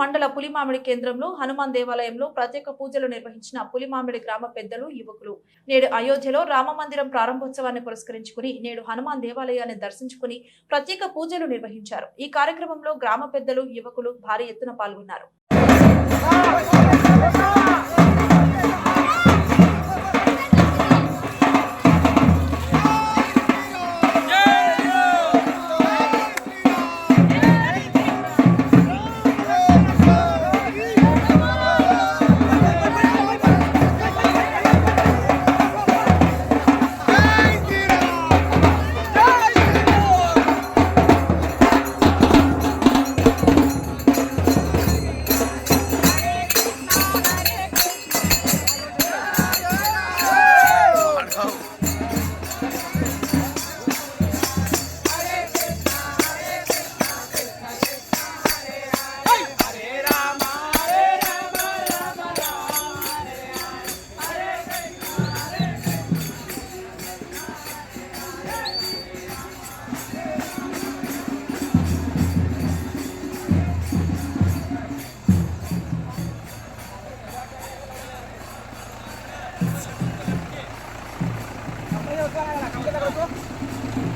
మండల పులిమామిడి కేంద్రంలో హనుమాన్ దేవాలయంలో ప్రత్యేక పూజలు నిర్వహించిన పులిమామిడి గ్రామ పెద్దలు యువకులు. నేడు అయోధ్యలో రామ మందిరం ప్రారంభోత్సవాన్ని పురస్కరించుకుని నేడు హనుమాన్ దేవాలయాన్ని దర్శించుకుని ప్రత్యేక పూజలు నిర్వహించారు. ఈ కార్యక్రమంలో గ్రామ పెద్దలు యువకులు భారీ ఎత్తున పాల్గొన్నారు. ¿Has podido jugar a la camiseta